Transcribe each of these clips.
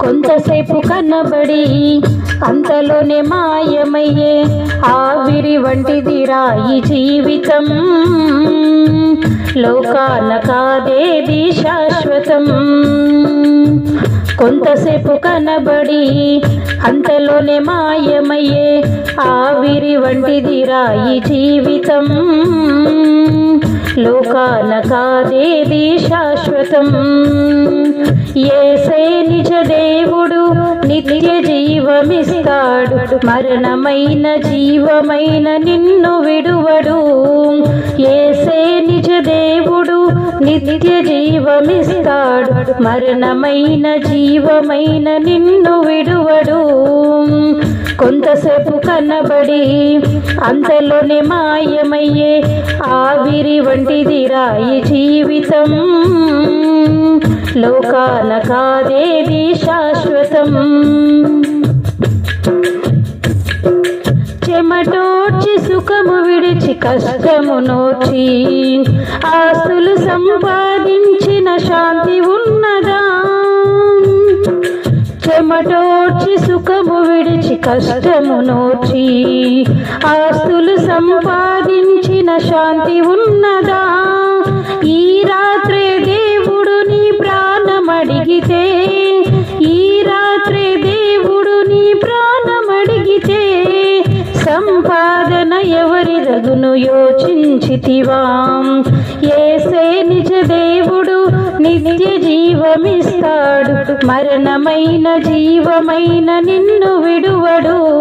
కొంతసేపు కనబడి అంతలోనే మాయమయ్యే ఆవిరి వంటిది రాయి జీవితం. లోకాల కాదేది శాశ్వతం. కొంతసేపు కనబడి అంతలోనే మాయమయ్యే ఆవిరి వంటిది రాయి జీవితం. లోకానకాదేది శాశ్వతం ఏసే నిజ దేవుడు నిత్య జీవమిస్తాడు. మరణమైన జీవమైన నిన్ను విడువడు. ఏసే నిజ దేవుడు నిత్య జీవమిస్తాడు. మరణమైన జీవమైన నిన్ను విడువడు. కొంతసేపు కనబడి అంతలోనే మాయమయ్యే ఆవిరి వంటిది రాయి జీవితం. లోకాన కాదేది శాశ్వతం. చెమటోడ్చి సుఖము విడిచి కష్టము నోచి ఆస్తులు సంపాదించిన శాంతి ఉన్నదా? చెమటోడ్చి సుఖము విడిచి కష్టము నోచి ఆస్తులు సంపాదించిన శాంతి ఉన్నదా? ఈ రాత్రే దేవుడు నీ ప్రాణమడిగితే ఈ రాత్రే దేవుడు నీ ప్రాణమడిగితే సంపాదన ఎవరి రగును యోచించితివా? ఏసే నిజ దేవుడు నిత్య జీవమిస్తాడు మరణమైన జీవమైన నిన్ను విడువడు.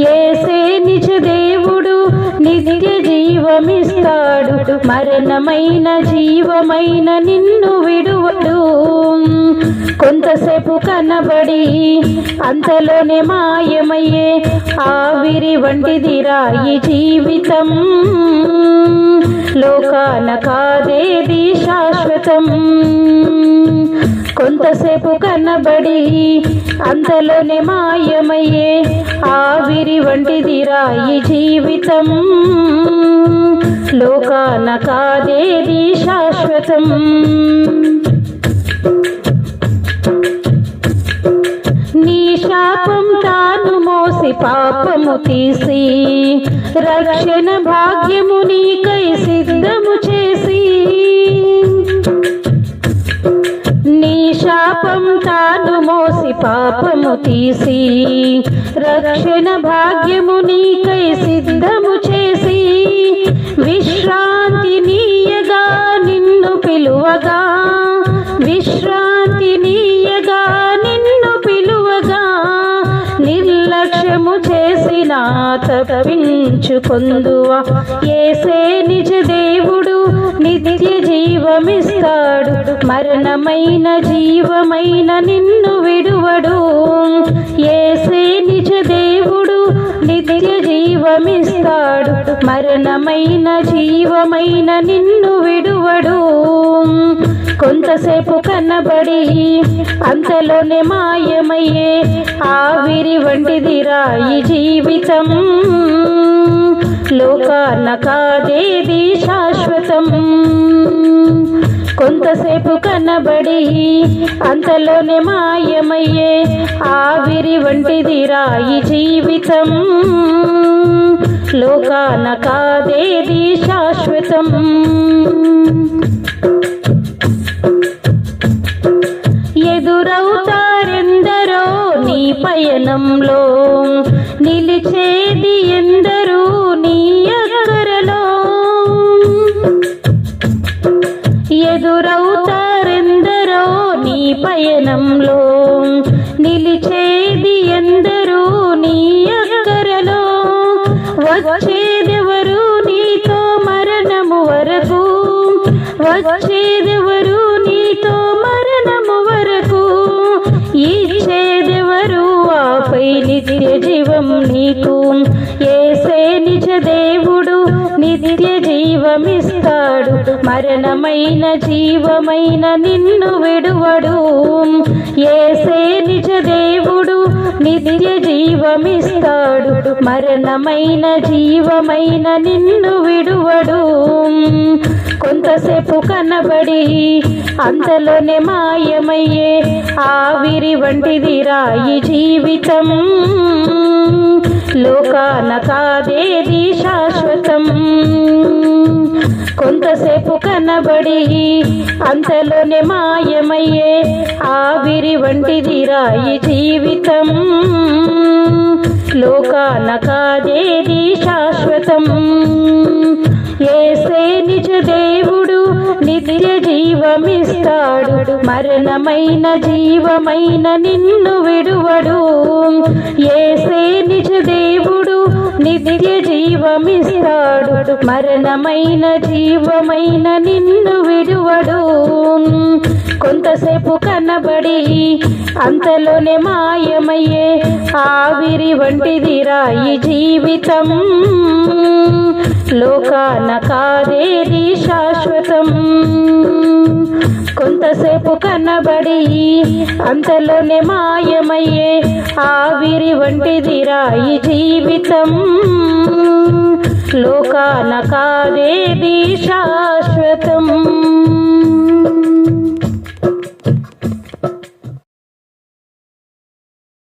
ఏసే నిజ దేవుడు నిత్య జీవమిస్తాడు. మరణమైన జీవమైన నిన్ను విడువడు. కొంతసేపు కనబడి అంతలోనే మాయమయ్యే ఆవిరి వంటిదిరా ఈ జీవితం. లోకాన కాదేది శాశ్వతం. కొంతసేపు కనబడి అంతలోనే మాయమయ్యే ఆవిరి వంటిది రాయి జీవితం. లోకాన కాదేది శాశ్వతం. నీ శాపం తాను మోసి పాపము తీసి రక్షణ భాగ్యము నీకై సిద్ధము చేసి. శాపం తాను మోసి పాపము తీసి రక్షణ భాగ్యము నీకై సిద్ధము చేసి విశ్రాంతి నీయగా నిన్ను పిలువగా విశ్రాంతి నీయగా నిన్ను పిలువగా నిర్లక్ష్యము చేసిన తప్పించుకొందువా ఏసే నిజ దేవుడు నిత్య జీవమిస్తాడు. మరణమైన జీవమైన నిన్ను విడువడు. ఏసే నిజ దేవుడు నిత్య జీవమిస్తాడు. మరణమైన జీవమైన నిన్ను విడువడు. కొంతసేపు కన్నబడి అంతలోనే మాయమయ్యే ఆవిరి వంటిది రాయి జీవితం. లోకానకాదేది శాశ్వతం. కొంతసేపు కనబడి అంతలోనే మాయమయ్యే ఆవిరి వంటిది రాయి జీవితం. లోకానకాదేది శాశ్వతం. ఎదురవుతారెందరో నీ పయనంలో నిత్య జీవం నీకు? ఏసే నిజ దేవుడు. నిత్య జీవమిస్తాడు మరణమైన జీవమైన నిన్ను విడువడు. ఏసే నిజ దేవుడు నిత్య జీవమిస్తాడు మరణమైన జీవమైన నిన్ను విడువడు. కొంతసేపు కనబడి అంతలోనే మాయమయ్యే ఆవిరి వంటిది రాయి జీవితం. లోకాన కాదేది శాశ్వ కొంతసేపు కనబడి అంతలోనే మాయమయ్యే ఆవిరి వంటిది రాయి జీవితం. లోకాన కాదేది శాశ్వతం. ఏసే నిజ దేవుడు నిత్య జీవమిస్తాడు. మరణమైన జీవమైన నిన్ను విడువడు. ఏసే నిజ దేవుడు నిత్య జీవమిస్తాడు. మరణమైన జీవమైన నిన్ను విడువడు. కొంతసేపు కనబడి అంతలోనే మాయమయ్యే ఆవిరి వంటిది రాయి జీవితం. లోకానకారేది శాశ్వతం. కొంతసేపు కనబడి అంతలోనే మాయమయ్యే ఆవిరి వంటిది రాయి జీవితం. లోకానకారేది శాశ్వతం